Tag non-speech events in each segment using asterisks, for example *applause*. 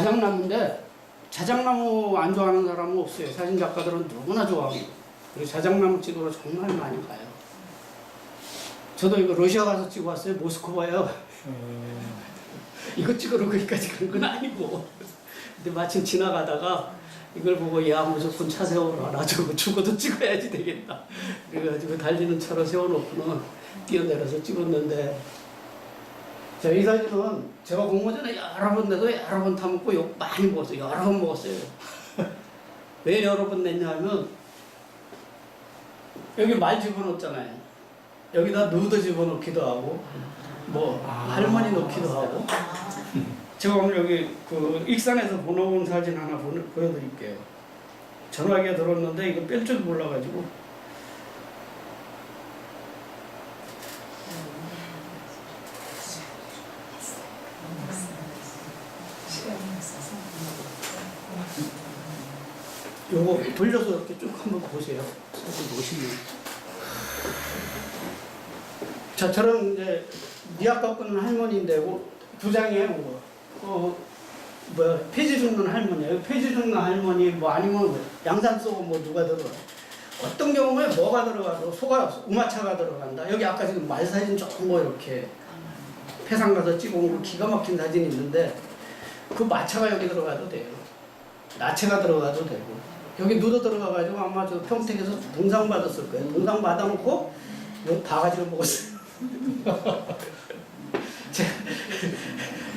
자작나무인데 자작나무 안 좋아하는 사람은 없어요. 사진 작가들은 누구나 좋아하고 그리고 자작나무 찍으러 정말 많이 가요. 저도 이거 러시아 가서 찍어 왔어요. 모스크바요. *laughs* 이거 찍으러 거기까지 간 건 아니고. 근데 마침 지나가다가 이걸 보고 야 무조건 차 세워라. 나 저거 죽어도 찍어야지 되겠다. 그래가지고 달리는 차로 세워놓고는 뛰어내려서 찍었는데 자, 이 사진은 제가 공모 전에 여러 번 내도 여러 번 타먹고 욕 많이 먹었어요. 여러 번 먹었어요. *laughs* 왜 여러 번 냈냐면 여기 말 집어넣었잖아요. 여기다 누드 집어넣기도 하고 뭐 할머니 넣기도 하고 제가 오늘 여기 그 익산에서 보내온 사진 하나 보여드릴게요. 전화기에 들었는데 이거 뺄 줄 몰라가지고 요거 돌려서 이렇게 쭉 한번 보세요. 사진 보시면. 자, 저런 이제 미약 깎는 할머니인데 뭐 부장이에요, 뭐. 어, 뭐 폐지 죽는 할머니예요. 폐지 죽는 할머니 뭐 아니면 뭐 양산 쏘고 뭐 누가 들어가. 어떤 경우에 뭐가 들어가도 소가 우마차가 들어간다. 여기 아까 지금 말 사진 조금 뭐 이렇게 폐상 가서 찍어온 거 기가 막힌 사진이 있는데 그 마차가 여기 들어가도 돼요. 나체가 들어가도 되고 여기 누더 들어가가지고 아마 저 평택에서 동상 받았을 거예요. 동상 받아놓고 요 바가지를 먹었어요. *laughs*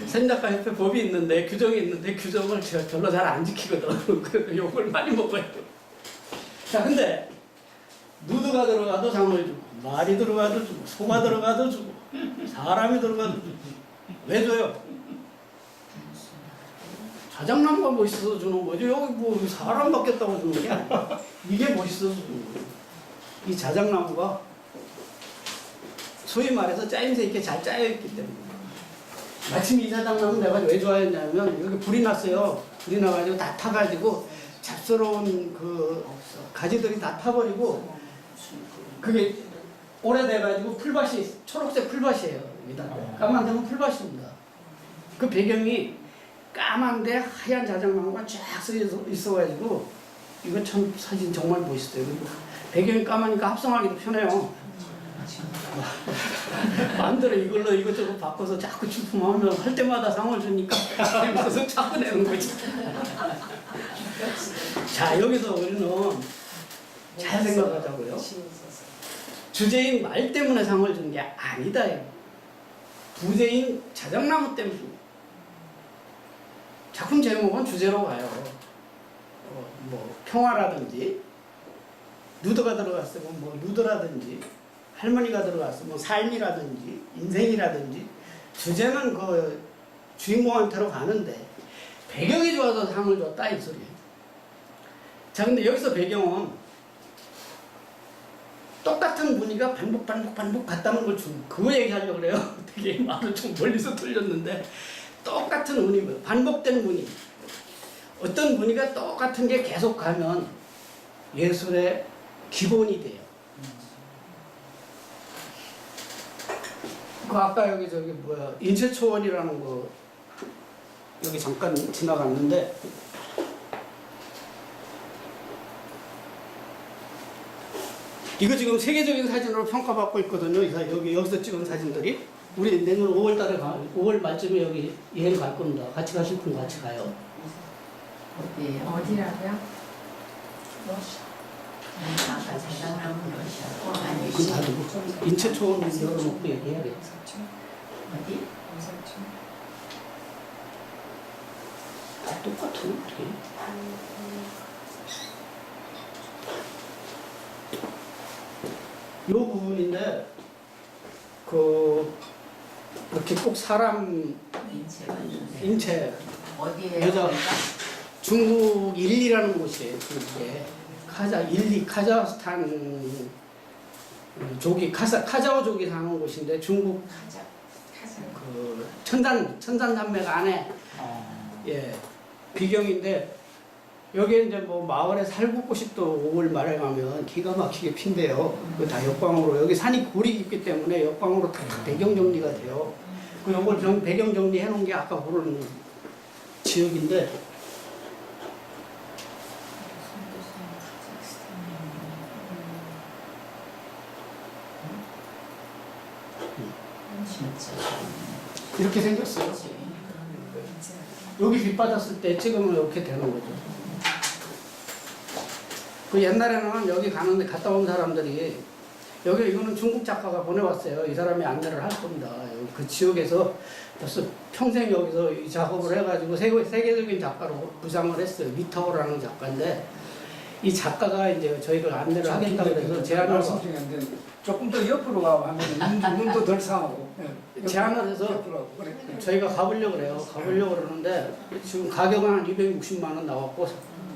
생작가 협회 법이 있는데 규정이 있는데 규정을 제가 별로 잘 안 지키거든. *laughs* 욕을 많이 먹어요. 자 근데 누드가 들어가도 장을 주고 말이 들어가도 주고 소가 들어가도 주고 사람이 들어가도 주고 왜 줘요? 자작나무가 멋있어서 주는 거죠. 여기 뭐 사람 받겠다고 주는 게 아니야. 이게 멋있어서 주는 거예요. 이 자작나무가 소위 말해서 짜임새 있게 잘 짜여있기 때문에. 마침 이 자작나무 내가 왜 좋아했냐면 여기 불이 났어요. 불이 나가지고 다 타가지고 잡스러운 그 가지들이 다 타버리고 그게 오래돼가지고 풀밭이 초록색 풀밭이에요. 여기다 까만 데는 풀밭입니다. 그 배경이 까만데 하얀 자작나무가 쫙써 있어가지고 이거 참 사진 정말 멋있어요. 배경이 까마니까 합성하기도 편해요. *laughs* 마음대로 이걸로 이것저것 바꿔서 자꾸 출품하면 할 때마다 상을 주니까 재밌어서 자꾸 내는 거지. 자 여기서 우리는 잘 생각하자고요. 주제인 말 때문에 상을 준 게 아니다. 부제인 자작나무 때문에. 작품 제목은 주제로 가요. 어, 뭐 평화라든지 누드가 들어갔으면 뭐 누드라든지 할머니가 들어갔으면 삶이라든지 인생이라든지 주제는 그 주인공한테로 가는데 배경이 좋아서 상을 줬다 이 소리예요. 자 근데 여기서 배경은 똑같은 무늬가 반복 반복 반복 같다는 걸좀 그거 얘기하려고 그래요. *laughs* 되게 말을 좀 멀리서 돌렸는데 똑같은 무늬, 반복된 무늬. 어떤 무늬가 똑같은 게 계속 가면 예술의 기본이 돼요. 그 아까 여기 저기 뭐야 인체초원이라는 거 여기 잠깐 지나갔는데 이거 지금 세계적인 사진으로 평가받고 있거든요. 여기 여기서 찍은 사진들이 우리 내년 5월 달에 가 5월 말쯤에 여기 여행 갈 겁니다. 같이 가실 분 같이 가요. 어디 어디라고요? 아까 자작나무 러시아고 아니 그 다들 인체 초원 열어놓고 얘기해야겠다. 어디? 다 똑같아 어떻게? 요 부분인데 그 이렇게 꼭 사람 인체가 있는데. 인체. 어디에 여자 중국 일리라는 곳이에요. 그게 카자 일리 카자흐스탄 족이 카자 카자오족이 사는 곳인데 중국 가자 가자. 그 천산 천산 산맥 안에 예 비경인데 여기 이제 뭐 마을에 살구꽃이 또 5월 말에 가면 기가 막히게 핀대요. 그다 역광으로 여기 산이 골이 깊기 때문에 역광으로 다 배경 정리가 돼요. 그 요걸 좀 배경 정리해 놓은 게 아까 보는 지역인데. 이렇게 생겼어요. 여기 빛 받았을 때 찍으면 이렇게 되는 거죠. 그 옛날에는 여기 가는데 갔다 온 사람들이 여기 이거는 중국 작가가 보내왔어요. 이 사람이 안내를 할 겁니다. 그 지역에서 벌써 평생 여기서 이 작업을 해가지고 세계, 세계적인 작가로 부상을 했어요. 미타오라는 작가인데 이 작가가 이제 저희를 안내를 하겠다 그래서 제안을 말씀 중에 안 되는데 조금 더 옆으로 눈- *laughs* 눈도 덜 상하고 예. 제안을 해서. 저희가 가보려고 그래요. 가보려고 그러는데 지금 가격은 한 260만 원 나왔고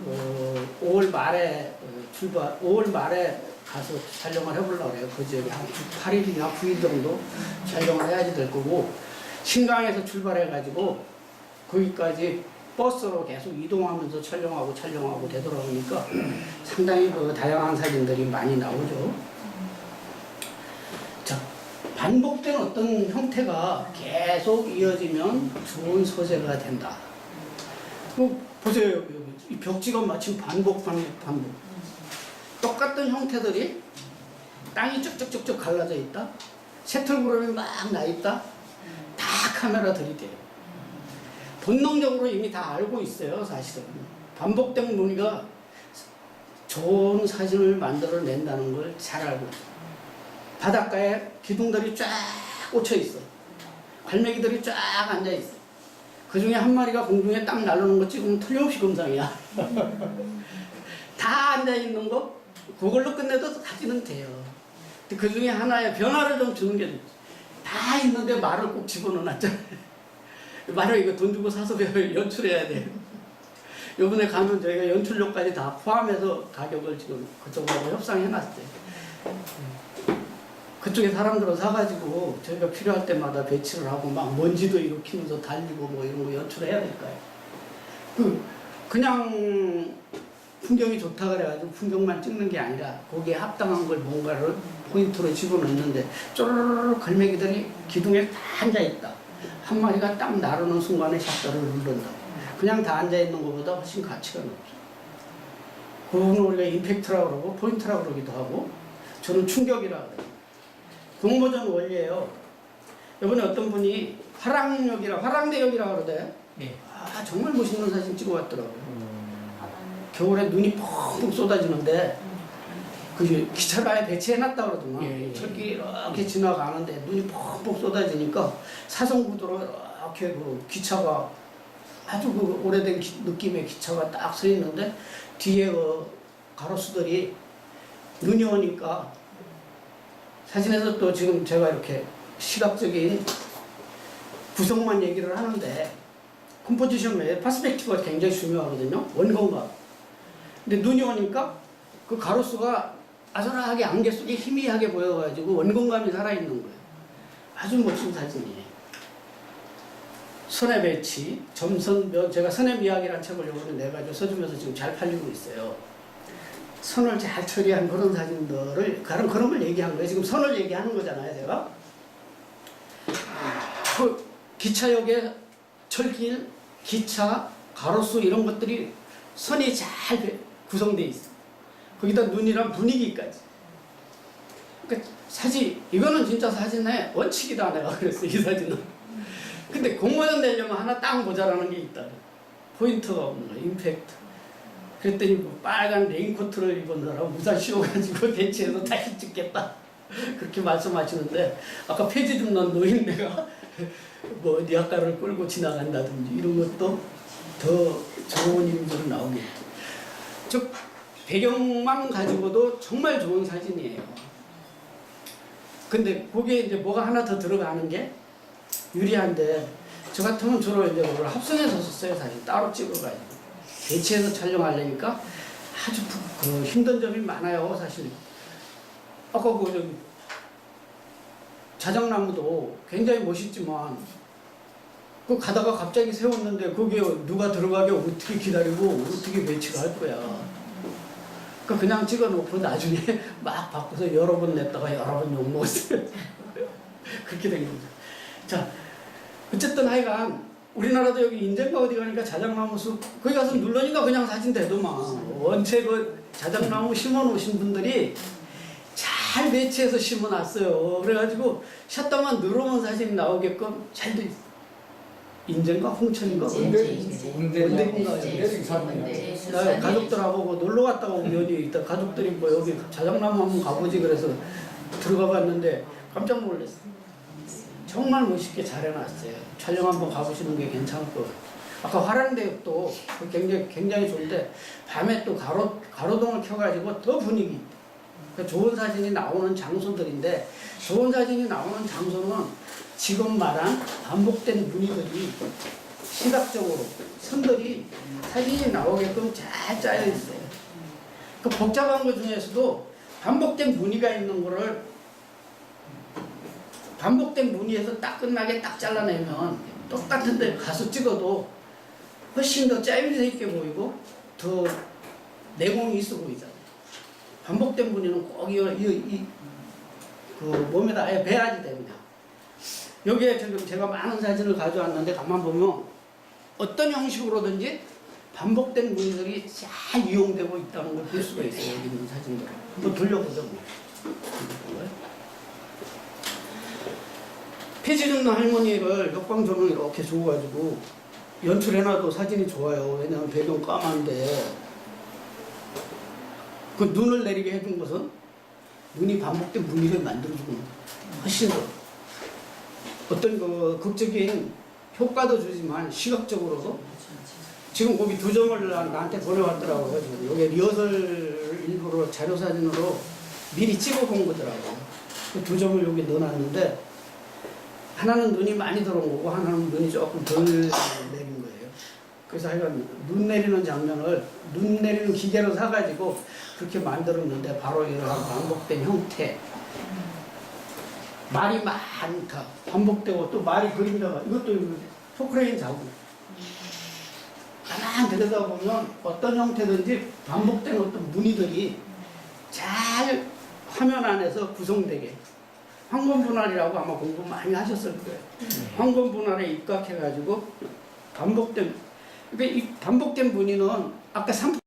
어, 5월 말에 어, 출발 5월 말에 가서 촬영을 해보려고 그래요. 그 지역에 한 8일이나 9일 정도 촬영을 해야지 될 거고 신강에서 출발해가지고 거기까지 버스로 계속 이동하면서 촬영하고 촬영하고 되돌아오니까 *clears throat* 상당히 그 다양한 사진들이 많이 나오죠. 자, 반복된 어떤 형태가 계속 이어지면 좋은 소재가 된다. 뭐 보세요. 이 벽지가 마침 반복, 반복, 반복. 똑같은 형태들이 땅이 쭉쭉쭉쭉 갈라져 있다. 새털구름이 막 나 있다. 다 카메라 들이대요. 본능적으로 이미 다 알고 있어요, 사실은. 반복된 무늬가 좋은 사진을 만들어낸다는 걸 잘 알고. 바닷가에 기둥들이 쫙 꽂혀 있어. 갈매기들이 쫙 앉아 있어. 그 중에 한 마리가 공중에 딱 날르는 거 찍으면 틀림없이 금상이야. *laughs* 다 앉아 있는 거 그걸로 끝내도 사진은 돼요. 근데 그 중에 하나의 변화를 좀 주는 게 다 있는데 말을 꼭 집어넣어놨잖아요. *laughs* 말을 이거 돈 주고 사서 *laughs* 연출해야 돼. 요번에 가면 저희가 연출료까지 다 포함해서 가격을 지금 그쪽하고 협상해놨어요. 그쪽에 사람들은 사가지고 저희가 필요할 때마다 배치를 하고 막 먼지도 일으키면서 달리고 뭐 이런 거 연출해야 될까요? 그 그냥 풍경이 좋다 그래가지고 풍경만 찍는 게 아니라 거기에 합당한 걸 뭔가를 포인트로 집어넣는데 쪼르르 갈매기들이 기둥에 다 앉아 있다. 한 마리가 딱 나르는 순간에 샷도를 누른다. 그냥 다 앉아 있는 것보다 훨씬 가치가 높죠. 그거는 우리가 임팩트라고 그러고 포인트라고 그러기도 하고 저는 충격이라고 그래요. 공모전 원리예요. 이번에 어떤 분이 화랑역이라 화랑대역이라고 그러대. 네. 아 정말 멋있는 사진 찍어왔더라고요. 겨울에 눈이 펑펑 쏟아지는데 그 기차를 아예 배치해놨다 그러더만 예, 예. 철길 이렇게 지나가는데 눈이 펑펑 쏟아지니까 사성구도로 이렇게 그 기차가 아주 그 오래된 기- 느낌의 기차가 딱 서 있는데 뒤에 그 가로수들이 눈이 오니까 사진에서 또 지금 제가 이렇게 시각적인 구성만 얘기를 하는데 컴포지션 외에 퍼스펙티브가 굉장히 중요하거든요. 원건감. 근데 눈이 오니까 그 가로수가 아슬하게 안개 속에 희미하게 보여가지고 원건감이 살아있는 거예요. 아주 멋진 사진이에요. 선의 배치, 점선면 제가 선의 미학이라는 책을 요번에 내가지고 써주면서 지금 잘 팔리고 있어요. 선을 잘 처리한 그런 사진들을 그런 그런 걸 얘기한 거예요. 지금 선을 얘기하는 거잖아요, 제가. 그 기차역에 철길, 기차, 가로수 이런 것들이 선이 잘 배- 구성돼 있어. 거기다 눈이랑 분위기까지. 그러니까 사진 이거는 진짜 사진의 원칙이다 내가 그랬어 이 사진은. 근데 공모전 내려면 하나 딱 모자라는 게 있다. 포인트가 없는 거, 임팩트. 그랬더니 뭐 빨간 레인코트를 입은 사람 우산 씌워가지고 *laughs* 대치해서 다시 찍겠다. 그렇게 말씀하시는데 아까 폐지 좀 넣은 노인네가 *laughs* 뭐 학과를 끌고 지나간다든지 이런 것도 더 좋은 이미지로 나오겠죠. 즉 배경만 가지고도 정말 좋은 사진이에요. 근데 거기에 이제 뭐가 하나 더 들어가는 게 유리한데 저 같으면 주로 이제 합성해서 썼어요 사진 따로 찍어가지고 대치해서 촬영하려니까 아주 부- 그 힘든 점이 많아요 사실. 아까 그 저기 자작나무도 굉장히 멋있지만 그 가다가 갑자기 세웠는데 거기에 누가 들어가게 어떻게 기다리고 어떻게 배치를 할 거야. 그 그냥 찍어놓고 나중에 *laughs* 막 바꿔서 여러 번 냈다가 여러 번 욕먹었어요. *laughs* 그렇게 된 거죠. 자, 어쨌든 하여간 우리나라도 여기 인제가 어디 가니까 자작나무 숲 거기 가서 눌러니까 그냥 사진 되더만. 원체 그 자작나무 심어 놓으신 분들이 잘 배치해서 심어 놨어요. 그래가지고 샷다만 늘어온 사진이 나오게끔 잘 돼 있어 인제인가? 홍천인가. 근데. 뭔데? 나 가족들하고 놀러 갔다가 우연히 있다. 가족들이 뭐 여기 자작나무 한번 가보지 그래서 들어가 봤는데 깜짝 놀랐어 정말 멋있게 잘 해놨어요 촬영 한번 가보시는 게 괜찮을 것 같아요 아까 화랑대역도 굉장히 굉장히 좋은데 밤에 또 가로 가로등을 켜가지고 더 분위기. 그 좋은 사진이 나오는 장소들인데 좋은 사진이 나오는 장소는 지금 말한 반복된 무늬들이 시각적으로 선들이 사진이 나오게끔 잘 짜여 있어요. 그 복잡한 것 중에서도 반복된 무늬가 있는 거를 반복된 무늬에서 딱 끝나게 딱 잘라내면 똑같은 데 가서 찍어도 훨씬 더 짜임새 있게 보이고 더 내공이 있어 보이잖아요. 반복된 무늬는 꼭 이, 이, 이, 그 몸에다 아예 배야지 됩니다. 여기에 지금 제가 많은 사진을 가져왔는데 가만 보면 어떤 형식으로든지 반복된 무늬들이 잘 이용되고 있다는 걸 볼 수가 있어요. 여기 있는 사진들. 한번 돌려보죠. 뭐. 폐지정나 할머니를 역광조명 이렇게 줘가지고 연출해놔도 사진이 좋아요. 왜냐면 배경 까만데 그 눈을 내리게 해준 것은 눈이 반복된 무늬를 만들어주고 훨씬 더 어떤 그 극적인 효과도 주지만 시각적으로도 지금 거기 두 점을 나- 나한테 보내왔더라고요. 여기 리허설 일부러 자료 사진으로 미리 찍어본 거더라고요. 그두 점을 여기 넣어놨는데 하나는 눈이 많이 들어온 거고 하나는 눈이 조금 덜 내린 거예요. 그래서 하여간 눈 내리는 장면을 눈 내리는 기계로 사가지고 그렇게 만들었는데 바로 이러한 반복된 형태. 말이 많다 반복되고 또 말이 그림자가 이것도 포크레인 자국. 가만 들여다보면 어떤 형태든지 반복된 어떤 무늬들이 잘 화면 안에서 구성되게 황금 분할이라고 아마 공부 많이 하셨을 거예요. 황금 분할에 입각해가지고 반복된 그러니까 이 반복된 무늬는 아까 삼